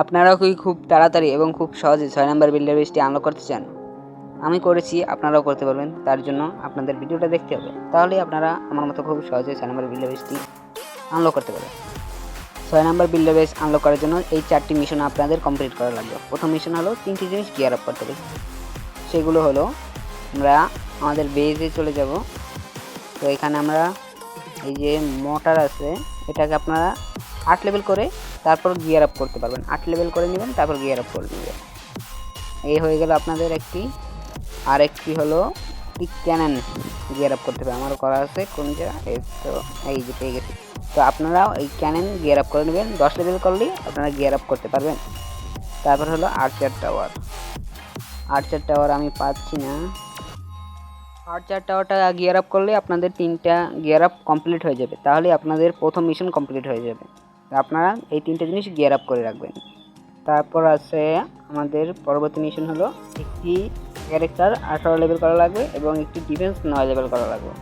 আপনারাও কি খুব তাড়াতাড়ি এবং খুব সহজে ছয় নম্বর বিল্ডার বেসটি আনলক করতে চান? আমি করেছি, আপনারাও করতে পারবেন, তার জন্য আপনাদের ভিডিওটা দেখতে হবে। তাহলেই আপনারা আমার মতো খুব সহজে ছয় নম্বর বিল্ডার বেসটি আনলক করতে পারবেন। ছয় নম্বর বিল্ডার বেস আনলক করার জন্য এই চারটি মিশন আপনাদের কমপ্লিট করা লাগবে। প্রথম মিশন হলো তিনটি জিনিস গিয়ার আপ করতে হবে। সেগুলো হলো, আমরা আমাদের বেজে চলে যাব। তো এখানে আমরা এই যে মোটর আছে, এটাকে আপনারা আট লেভেল করে তারপর গিয়ার আপ করতে পারবেন। আট লেভেল করে নেবেন, তারপর গিয়ার আপ করে নেবেন। এই হয়ে গেল আপনাদের একটি আর একটি হলো কি ক্যানন গিয়ার আপ করতে হবে। আমারও করা আছে, কোন জায়গা এই তো, এই যে পেয়ে গেছি। তো আপনারাও এই ক্যানন গিয়ার আপ করে নেবেন। দশ লেভেল করলেই আপনারা গিয়ার আপ করতে পারবেন। তারপর হলো আর্চার টাওয়ার আর্চার টাওয়ার আমি পাচ্ছি না। আর্চার টাওয়ারটা গিয়ার আপ করলে আপনাদের তিনটা গিয়ার আপ কমপ্লিট হয়ে যাবে। তাহলে আপনাদের প্রথম মিশন কমপ্লিট হয়ে যাবে। আপনারা এই তিনটে জিনিস গিয়ার আপ করে রাখবেন। তারপর আছে আমাদের পরবর্তী মিশন হলো একটি ক্যারেক্টার আঠারো লেভেল করা লাগবে এবং একটি ডিফেন্স নয় লেভেল করা লাগবে।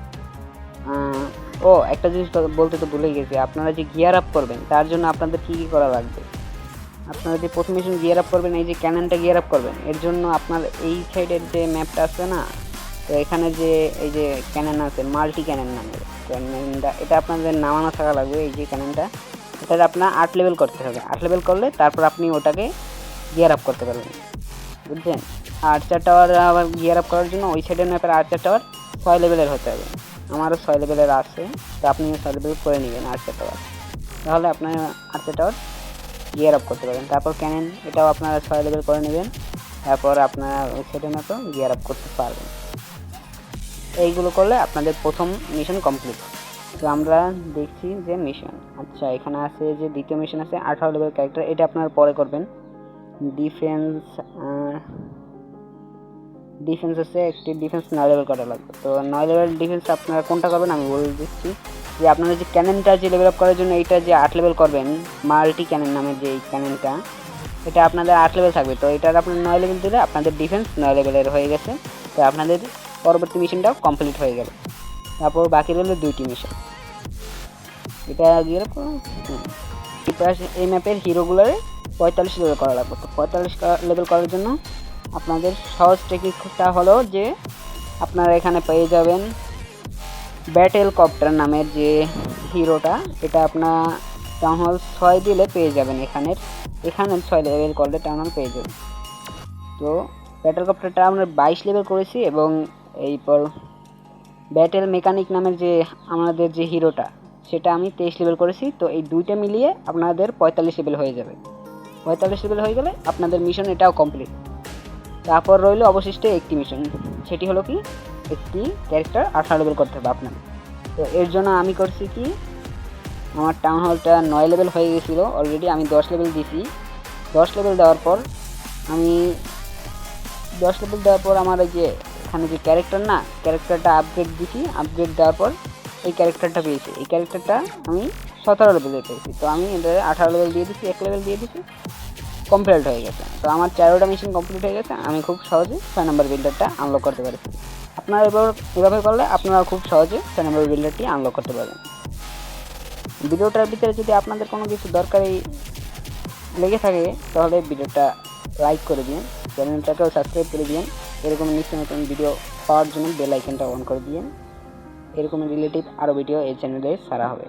ও, একটা জিনিস বলতে তো ভুলে গেছি। আপনারা যে গিয়ার আপ করবেন, তার জন্য আপনাদের কী কী করা লাগবে? আপনারা যে প্রথম মিশন গিয়ার আপ করবেন, এই যে ক্যাননটা গিয়ার আপ করবেন, এর জন্য আপনার এই সাইডের যে ম্যাপটা আছে না, তো এখানে যে, এই যে ক্যানন আছে মাল্টি ক্যানন নামের ক্যাননটা এটা আপনাদের নামানো থাকা লাগবে, এই যে ক্যাননটা এটা আপনার আট লেভেল করতে হবে। আট লেভেল করলে তারপর আপনি ওটাকে গিয়ার আপ করতে পারবেন। বুঝছেন? আর্চার টাওয়ার আবার গিয়ার আপ করার জন্য ওই সাইডের ম্যাপের আর্চার টাওয়ার ছয় লেভেলের হতে হবে। আমারও ছয় লেভেলের আছে, তো আপনি ছয় লেভেল করে নেবেন আর্চার টাওয়ার তাহলে আপনার আর্চার টাওয়ার গিয়ার আপ করতে পারবেন। তারপর ক্যানেন এটাও আপনারা ছয় লেভেল করে নেবেন। তারপর আপনারা ওই সাইডের মতো গিয়ার আপ করতে পারবেন। এইগুলো করলে আপনাদের প্রথম মিশন কমপ্লিট তো আমরা দেখছি যে মিশন আচ্ছা এখানে আছে যে দ্বিতীয় মিশন আছে, আঠারো লেভেল ক্যারেক্টার এটা আপনারা পরে করবেন। ডিফেন্স ডিফেন্স আছে, একটি ডিফেন্স নয় লেভেল করা লাগবে। তো নয় লেভেল ডিফেন্স আপনারা কোনটা করবেন, আমি বলে দিচ্ছি যে আপনারা যে ক্যানেনটা যে লেভেল আপ করার জন্য এইটা যে আট লেভেল করবেন মাল্টি ক্যানেন নামের যে এই ক্যানেনটা এটা আপনাদের আট লেভেল থাকবে। তো এটার আপনার নয় লেভেল দিলে আপনাদের ডিফেন্স নয় লেভেলের হয়ে গেছে। তো আপনাদের পরবর্তী মিশনটাও কমপ্লিট হয়ে গেল। তারপর বাকি রইল দুইটি মিশন এটা গিয়ে এই ম্যাপের হিরোগুলোর পঁয়তাল্লিশ লেভেল করা লাগবে। তো পঁয়তাল্লিশ লেভেল করার জন্য আপনাদের সহজ টেকনিকটা হলো যে আপনারা এখানে পেয়ে যাবেন ব্যাটেল কপ্টার নামের যে হিরোটা এটা আপনার টাউন হল ছয় দিলে পেয়ে যাবেন এখানের। এখানে ছয় লেভেল করলে টাউন হল পেয়ে যাবেন। তো ব্যাটেল কপ্টারটা আমরা বাইশ লেভেল করেছি এবং এইপর ব্যাটেল মেকানিক নামের যে আমাদের যে হিরোটা সেটা আমি তেইশ লেভেল করেছি, তো এই দুইটা মিলিয়ে আপনাদের পঁয়তাল্লিশ লেভেল হয়ে যাবে। পঁয়তাল্লিশ লেভেল হয়ে গেলে আপনাদের মিশন এটাও কমপ্লিট তারপর রইল অবশিষ্ট একটি মিশন সেটি হলো কি? একটি ক্যারেক্টার আঠারো লেভেল করতে হবে আপনার তো এর জন্য আমি করছি কি? আমার টাউন হলটা নয় লেভেল হয়ে গেছিল অলরেডি আমি দশ লেভেল দিছি। দশ লেভেল দেওয়ার পর আমি, দশ লেভেল দেওয়ার পর আমার ওই যে এখানে যে ক্যারেক্টার না ক্যারেক্টারটা আপগ্রেড দিছি আপগ্রেড দেওয়ার পর এই ক্যারেক্টারটা পেয়েছি। এই ক্যারেক্টারটা আমি সতেরো লেভেলে পেয়েছি। তো আমি এটা আঠারো লেভেল দিয়ে দিচ্ছি এক লেভেল দিয়ে দিচ্ছি কমপ্লিট হয়ে গেছে। তো আমার চারোটা মেশিন কমপ্লিট হয়ে গেছে, আমি খুব সহজে ছয় নম্বর বিল্ডারটা আনলক করতে পারছি আপনারা এবার এভাবে করলে আপনারা খুব সহজে ছয় নম্বর বিল্ডারটি আনলক করতে পারবেন। ভিডিওটার ভিতরে যদি আপনাদের কোনো কিছু দরকারি লেগে থাকে, তাহলে ভিডিওটা লাইক করে দিন চ্যানেলটাকেও সাবস্ক্রাইব করে দিন, এরকম নিত্য নতুন ভিডিও পাওয়ার জন্য বেল আইকনটা অন করে দিন। এরকম রিলেটিভ আরও ভিডিও এই চ্যানেলে সারা হবে।